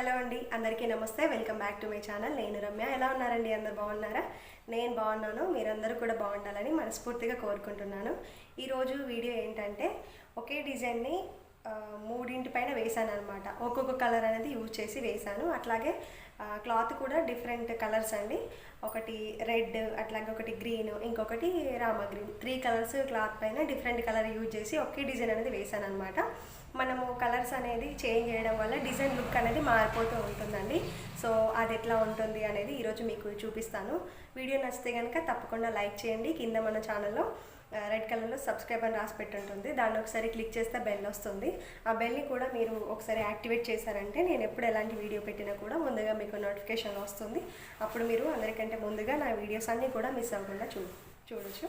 Hello అండి అందరికీ నమస్తే. Welcome back to my channel. నేను రమ్య. ఎలా ఉన్నారండి? అందరు బాగున్నారా? నేను బాగున్నాను. మీరందరూ కూడా బాగుండాలని మనస్ఫూర్తిగా కోరుకుంటున్నాను. ఈరోజు వీడియో ఏంటంటే ఒకే డిజైన్ని మూడింటి పైన వేసాను అనమాట ఒక్కొక్క కలర్ అనేది యూజ్ చేసి వేసాను అట్లాగే క్లాత్ కూడా డిఫరెంట్ కలర్స్ అండి. ఒకటి రెడ్ అట్లాగే ఒకటి గ్రీన్ ఇంకొకటి Rama green. Three colours cloth పైన డిఫరెంట్ కలర్ యూజ్ చేసి ఒకే డిజైన్ అనేది వేసాను అనమాట మనము కలర్స్ అనేది చేంజ్ చేయడం వల్ల డిజైన్ లుక్ అనేది మారిపోతూ ఉంటుందండి. సో అది ఎట్లా ఉంటుంది అనేది ఈరోజు మీకు చూపిస్తాను. వీడియో నచ్చితే కనుక తప్పకుండా లైక్ చేయండి. కింద మన ఛానల్లో రెడ్ కలర్లో సబ్స్క్రైబ్ అని రాసి పెట్టుంటుంది. దాన్ని ఒకసారి క్లిక్ చేస్తే బెల్ వస్తుంది. ఆ బెల్ని కూడా మీరు ఒకసారి యాక్టివేట్ చేశారంటే నేను ఎప్పుడు ఎలాంటి వీడియో పెట్టినా కూడా ముందుగా మీకు నోటిఫికేషన్ వస్తుంది. అప్పుడు మీరు అందరికంటే ముందుగా నా వీడియోస్ అన్నీ కూడా మిస్ అవ్వకుండా చూ చూడొచ్చు.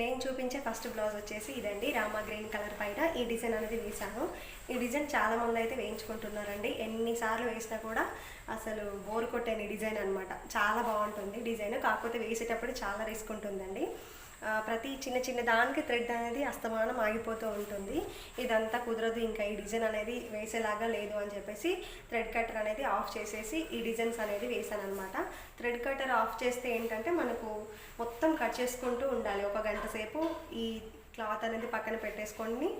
నేను చూపించే ఫస్ట్ బ్లౌజ్ వచ్చేసి ఇదండి. రామా గ్రీన్ కలర్ పైన ఈ డిజైన్ అనేది వేసాను ఈ డిజైన్ చాలామంది అయితే వేయించుకుంటున్నారండి. ఎన్నిసార్లు వేసినా కూడా అసలు బోర్ కొట్టని డిజైన్ అనమాట చాలా బాగుంటుంది డిజైన్. కాకపోతే వేసేటప్పుడు చాలా రిస్క్ ఉంటుందండి. ప్రతి చిన్న చిన్న దానికి థ్రెడ్ అనేది అస్తమానం ఆగిపోతూ ఉంటుంది. ఇదంతా కుదరదు ఇంకా ఈ డిజైన్ అనేది వేసేలాగా లేదు అని చెప్పేసి థ్రెడ్ కట్టర్ అనేది ఆఫ్ చేసేసి ఈ డిజైన్స్ అనేది వేసాను అనమాట థ్రెడ్ కట్టర్ ఆఫ్ చేస్తే ఏంటంటే మనకు మొత్తం కట్ చేసుకుంటూ ఉండాలి. ఒక గంట సేపు ఈ క్లాత్ అనేది పక్కన పెట్టేసుకొని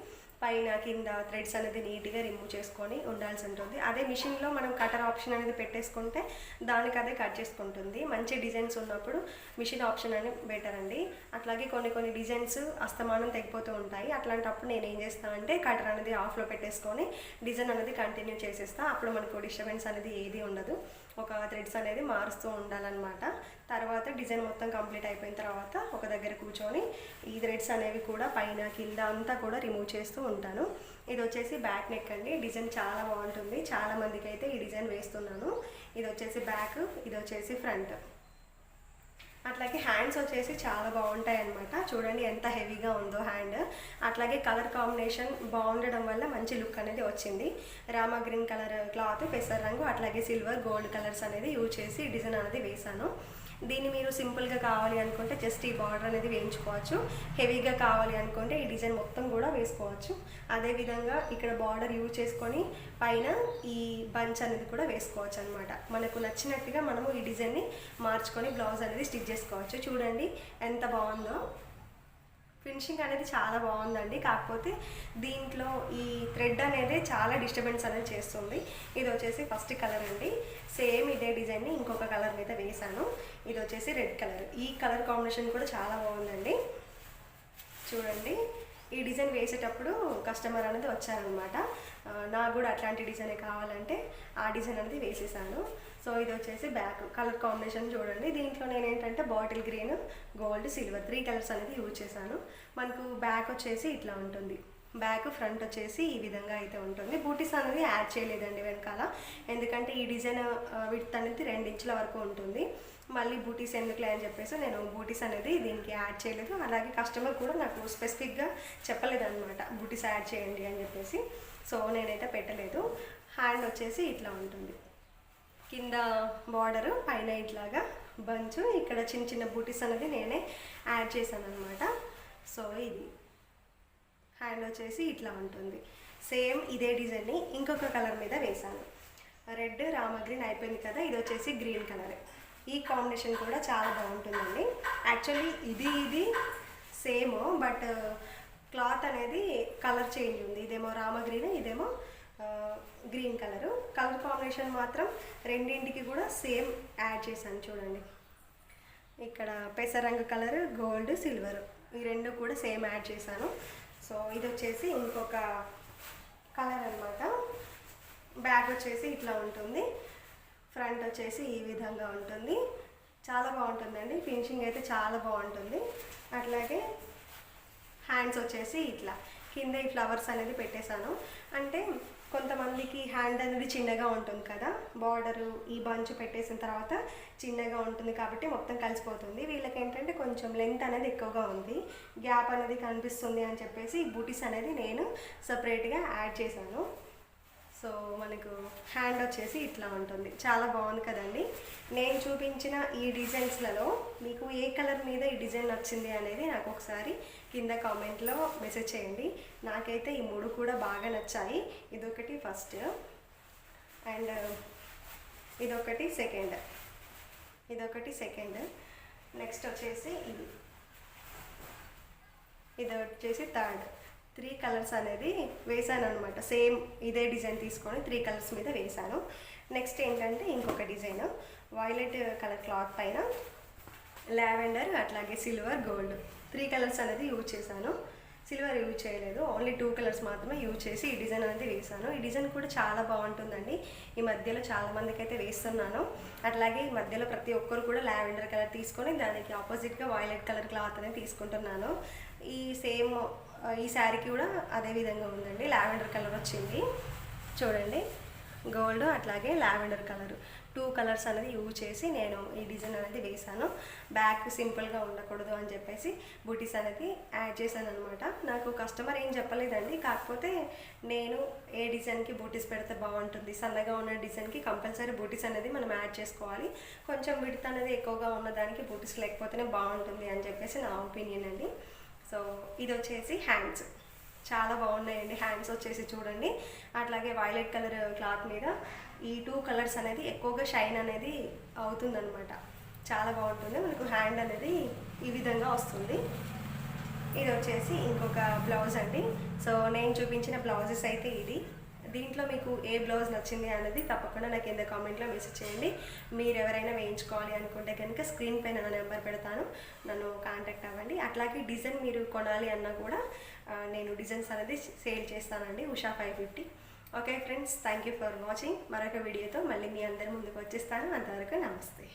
పైన కింద థ్రెడ్స్ అనేది నీట్గా రిమూవ్ చేసుకొని ఉండాల్సి ఉంటుంది. అదే మిషన్లో మనం కటర్ ఆప్షన్ అనేది పెట్టేసుకుంటే దానికి అదే కట్ చేసుకుంటుంది. మంచి డిజైన్స్ ఉన్నప్పుడు మిషన్ ఆప్షన్ అని బెటర్ అండి. అట్లాగే కొన్ని కొన్ని డిజైన్స్ అస్తమానం తెగిపోతూ ఉంటాయి. అట్లాంటప్పుడు నేను ఏం చేస్తాను అంటే కటర్ అనేది ఆఫ్లో పెట్టేసుకొని డిజైన్ అనేది కంటిన్యూ చేసేస్తాను అప్పుడు మనకు డిస్టర్బెన్స్ అనేది ఏది ఉండదు. ఒక థ్రెడ్స్ అనేది మారుస్తూ ఉండాలన్నమాట. తర్వాత డిజైన్ మొత్తం కంప్లీట్ అయిపోయిన తర్వాత ఒక దగ్గర కూర్చొని ఈ థ్రెడ్స్ అనేవి కూడా పైన కింద అంతా కూడా రిమూవ్ చేస్తూ ఉంటాను. ఇది వచ్చేసి బ్యాక్ నెక్ అండి. డిజైన్ చాలా బాగుంటుంది. చాలా మందికి అయితే ఈ డిజైన్ వేస్తున్నాను. ఇది వచ్చేసి బ్యాక్ ఇది వచ్చేసి ఫ్రంట్. అట్లాగే హ్యాండ్స్ వచ్చేసి చాలా బాగుంటాయి అనమాట చూడండి ఎంత హెవీగా ఉందో హ్యాండ్. అట్లాగే కలర్ కాంబినేషన్ బాగుండడం వల్ల మంచి లుక్ అనేది వచ్చింది. రామా గ్రీన్ కలర్ క్లాత్ పెసర్ రంగు అట్లాగే సిల్వర్ గోల్డ్ కలర్స్ అనేది యూజ్ చేసి డిజైన్ అనేది వేసాను దీన్ని మీరు సింపుల్గా కావాలి అనుకుంటే జస్ట్ ఈ బార్డర్ అనేది వేయించుకోవచ్చు. హెవీగా కావాలి అనుకుంటే ఈ డిజైన్ మొత్తం కూడా వేసుకోవచ్చు. అదేవిధంగా ఇక్కడ బార్డర్ యూజ్ చేసుకొని పైన ఈ బంచ్ అనేది కూడా వేసుకోవచ్చు అనమాట మనకు నచ్చినట్టుగా మనము ఈ డిజైన్ని మార్చుకొని బ్లౌజ్ అనేది స్టిచ్ చేసుకోవచ్చు. చూడండి ఎంత బాగుందో. ఫినిషింగ్ అనేది చాలా బాగుందండి. కాకపోతే దీంట్లో ఈ థ్రెడ్ అనేది చాలా డిస్టర్బెన్స్ అనేది చేస్తుంది. ఇది వచ్చేసి ఫస్ట్ కలర్ అండి. సేమ్ ఇదే డిజైన్ని ఇంకొక కలర్ మీద వేసాను ఇది వచ్చేసి రెడ్ కలర్. ఈ కలర్ కాంబినేషన్ కూడా చాలా బాగుందండి. చూడండి. ఈ డిజైన్ వేసేటప్పుడు కస్టమర్ అనేది వచ్చారనమాట. నాకు కూడా అట్లాంటి డిజైన్ కావాలంటే ఆ డిజైన్ అనేది వేసేసాను. సో ఇది వచ్చేసి బ్యాక్ కలర్ కాంబినేషన్ చూడండి. దీంట్లో నేను ఏంటంటే bottle green gold silver three colours అనేది యూజ్ చేశాను. మనకు బ్యాక్ వచ్చేసి ఇట్లా ఉంటుంది. బ్యాక్ ఫ్రంట్ వచ్చేసి ఈ విధంగా అయితే ఉంటుంది. బూటీస్ అనేది యాడ్ చేయలేదండి వెనకాల. ఎందుకంటే ఈ డిజైన్ విత్ అనేది రెండు ఇంచుల వరకు ఉంటుంది. మళ్ళీ బూటీస్ ఎందుకులే అని చెప్పేసి నేను బూటీస్ అనేది దీనికి యాడ్ చేయలేదు. అలాగే కస్టమర్ కూడా నాకు స్పెసిఫిక్గా చెప్పలేదు అనమాట బూటీస్ యాడ్ చేయండి అని చెప్పేసి. సో నేనైతే పెట్టలేదు. హ్యాండ్ వచ్చేసి ఇట్లా ఉంటుంది. కింద బార్డర్ పైన ఇట్లాగా బంచు. ఇక్కడ చిన్న చిన్న బూటీస్ అనేది నేనే యాడ్ చేశాను అనమాట సో ఇది. హ్యాండ్ వచ్చేసి ఇట్లా ఉంటుంది. సేమ్ ఇదే డిజైన్ని ఇంకొక కలర్ మీద వేశాను. రెడ్ రామ గ్రీన్ అయిపోయింది కదా ఇది వచ్చేసి గ్రీన్ కలర్. ఈ కాంబినేషన్ కూడా చాలా బాగుంటుందండి. యాక్చువల్లీ ఇది ఇది సేమ్ బట్ క్లాత్ అనేది కలర్ చేంజ్ ఉంది. ఇదేమో రామ గ్రీన్ ఇదేమో గ్రీన్ కలరు. కలర్ కాంబినేషన్ మాత్రం రెండింటికి కూడా సేమ్ యాడ్ చేశాను చూడండి. ఇక్కడ పెసరంగు కలర్ గోల్డ్ సిల్వర్. ఈ రెండు కూడా సేమ్ యాడ్ చేశాను. సో ఇది వచ్చేసి ఇంకొక కలర్ అన్నమాట. బ్యాగ్ వచ్చేసి ఇట్లా ఉంటుంది. ఫ్రంట్ వచ్చేసి ఈ విధంగా ఉంటుంది. చాలా బాగుంటుందండి. ఫినిషింగ్ అయితే చాలా బాగుంటుంది. అట్లాగే హ్యాండ్స్ వచ్చేసి ఇట్లా. కింద ఈ ఫ్లవర్స్ అనేది పెట్టేశాను. అంటే కొంతమందికి హ్యాండ్ అనేది చిన్నగా ఉంటుంది కదా. బార్డరు ఈ బంచ్ పెట్టేసిన తర్వాత చిన్నగా ఉంటుంది కాబట్టి మొత్తం కలిసిపోతుంది. వీళ్ళకి ఏంటంటే కొంచెం లెంత్ అనేది ఎక్కువగా ఉంది. గ్యాప్ అనేది కనిపిస్తుంది అని చెప్పేసి ఈ బూటీస్ అనేది నేను సపరేట్గా యాడ్ చేశాను. సో మనకు హ్యాండ్ వచ్చేసి ఇట్లా ఉంటుంది. చాలా బాగుంది కదండి. నేను చూపించిన ఈ డిజైన్స్లలో మీకు ఏ కలర్ మీద ఈ డిజైన్ నచ్చింది అనేది నాకు ఒకసారి కింద కామెంట్లో మెసేజ్ చేయండి. నాకైతే ఈ మూడు కూడా బాగా నచ్చాయి. ఇదొకటి ఫస్ట్ అండ్ ఇదొకటి సెకండ్. ఇదొకటి సెకండ్. నెక్స్ట్ వచ్చేసి ఇది. ఇది వచ్చేసి థర్డ్. త్రీ కలర్స్ అనేది వేసాను అనమాట సేమ్ ఇదే డిజైన్ తీసుకొని త్రీ కలర్స్ మీద వేసాను. నెక్స్ట్ ఏంటంటే ఇంకొక డిజైన్. వైలెట్ కలర్ క్లాత్ పైన లావెండర్ అట్లాగే సిల్వర్ గోల్డ్. త్రీ కలర్స్ అనేది యూజ్ చేశాను. సిల్వర్ యూజ్ చేయలేదు. ఓన్లీ టూ కలర్స్ మాత్రమే యూజ్ చేసి ఈ డిజైన్ అనేది వేసాను ఈ డిజైన్ కూడా చాలా బాగుంటుందండి. ఈ మధ్యలో చాలా మందికి అయితే వేస్తున్నాను. అట్లాగే ఈ మధ్యలో ప్రతి ఒక్కరు కూడా లావెండర్ కలర్ తీసుకొని దానికి ఆపోజిట్గా వైలెట్ కలర్ క్లాత్ అనేది తీసుకుంటున్నాను. ఈ సేమ్ ఈ శారీకి కూడా అదే విధంగా ఉందండి. లావెండర్ కలర్ వచ్చింది. చూడండి. గోల్డ్ అట్లాగే లావెండర్ కలర్. టూ కలర్స్ అనేది యూజ్ చేసి నేను ఈ డిజైన్ అనేది వేసాను బ్యాక్ సింపుల్గా ఉండకూడదు అని చెప్పేసి బూటీస్ అనేది యాడ్ చేశాను అనమాట నాకు కస్టమర్ ఏం చెప్పలేదండి. కాకపోతే నేను ఏ డిజైన్కి బూటీస్ పెడితే బాగుంటుంది సన్నగా ఉన్న డిజైన్కి కంపల్సరీ బూటీస్ అనేది మనం యాడ్ చేసుకోవాలి. కొంచెం విడత అనేది ఎక్కువగా ఉన్న దానికి బూటీస్ లేకపోతేనే బాగుంటుంది అని చెప్పేసి నా ఒపీనియన్ అండి. సో ఇది వచ్చేసి హ్యాండ్స్. చాలా బాగున్నాయండి. హ్యాండ్స్ వచ్చేసి చూడండి. అట్లాగే వైలెట్ కలర్ క్లాత్ మీద ఈ టూ కలర్స్ అనేది ఎక్కువగా షైన్ అనేది అవుతుందనమాట చాలా బాగుంటుంది. మనకు హ్యాండ్ అనేది ఈ విధంగా వస్తుంది. ఇది వచ్చేసి ఇంకొక బ్లౌజ్ అండి. సో నేను చూపించిన బ్లౌజెస్ అయితే ఇది. దీంట్లో మీకు ఏ బ్లౌజ్ నచ్చింది అనేది తప్పకుండా నాకు కింద కామెంట్లో మెసేజ్ చేయండి. మీరు ఎవరైనా వేయించుకోవాలి అనుకుంటే కనుక స్క్రీన్ పైన నా నెంబర్ పెడతాను. నన్ను కాంటాక్ట్ అవ్వండి. అట్లాగే డిజైన్ మీరు కొనాలి అన్నా కూడా నేను డిజైన్స్ అనేది సేల్ చేస్తానండి Usha five fifty okay friends thank you for watching మరొక వీడియోతో మళ్ళీ మీ అందరి ముందుకు వచ్చేస్తాను. అంతవరకు నమస్తే.